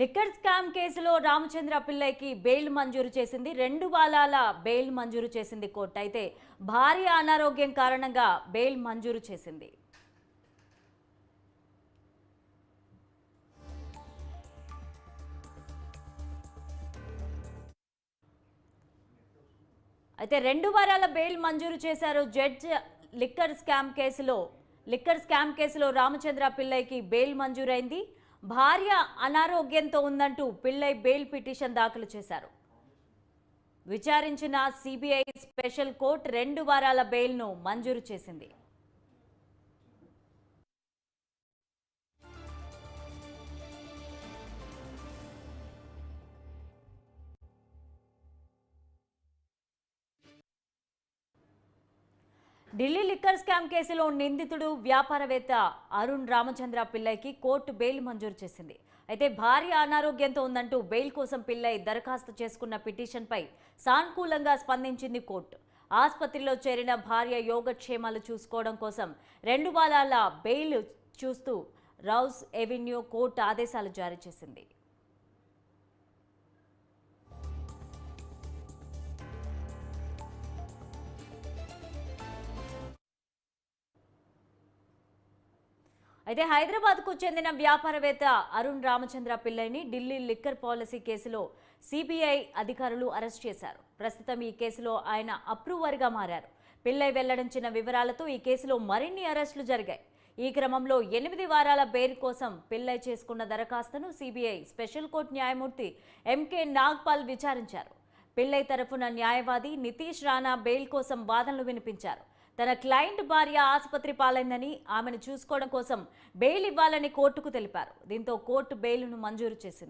Liquor scam కేసులో Ramachandra పిల్లైకి bail మంజూరు చేసింది. రెండు వారాల బెయిల్ మంజూరు చేసింది కోర్టు. అయితే భార్య అనారోగ్యం కారణంగా బెయిల్ మంజూరు చేసింది. అయితే రెండు వారాల బెయిల్ మంజూరు చేశారు జడ్జ్ లిక్కర్ స్కామ్ కేసులో. లిక్కర్ స్కామ్ కేసులో రామచంద్ర పిల్లైకి బెయిల్ మంజూరైంది. భార్య అనారోగ్యంతో ఉందంటూ పిల్లై బెయిల్ పిటిషన్ దాఖలు చేశారు. విచారించిన సిబిఐ స్పెషల్ కోర్టు రెండు వారాల బెయిల్ను మంజూరు చేసింది. ఢిల్లీ లిక్కర్ స్కామ్ కేసులో నిందితుడు వ్యాపారవేత్త అరుణ్ రామచంద్ర పిల్లైకి కోర్టు బెయిల్ మంజూరు చేసింది. అయితే భార్య అనారోగ్యంతో ఉందంటూ బెయిల్ కోసం పిల్లై దరఖాస్తు చేసుకున్న పిటిషన్పై సానుకూలంగా స్పందించింది కోర్టు. ఆసుపత్రిలో చేరిన భార్య యోగక్షేమాలు చూసుకోవడం కోసం రెండు వారాల బెయిల్ చూస్తూ రౌస్ ఎవెన్యూ కోర్టు ఆదేశాలు జారీ చేసింది. అయితే హైదరాబాద్కు చెందిన వ్యాపారవేత్త అరుణ్ రామచంద్ర పిల్లైని ఢిల్లీ లిక్కర్ పాలసీ కేసులో సిబిఐ అధికారులు అరెస్ట్ చేశారు. ప్రస్తుతం ఈ కేసులో ఆయన అప్రూవర్గా మారారు. పిల్లై వెల్లడించిన వివరాలతో ఈ కేసులో మరిన్ని అరెస్టులు జరిగాయి. ఈ క్రమంలో ఎనిమిది వారాల బెయిల్ కోసం పిల్లై చేసుకున్న దరఖాస్తును సిబిఐ స్పెషల్ కోర్టు న్యాయమూర్తి ఎంకే నాగ్పాల్ విచారించారు. పిల్లై తరఫున న్యాయవాది నితీష్ రాణా బెయిల్ కోసం వాదనలు వినిపించారు. తన క్లయింట్ భార్య ఆసుపత్రి పాలైందని ఆమెను చూసుకోవడం కోసం బెయిల్ ఇవ్వాలని కోర్టుకు తెలిపారు. దీంతో కోర్టు బెయిల్ను మంజూరు చేసింది.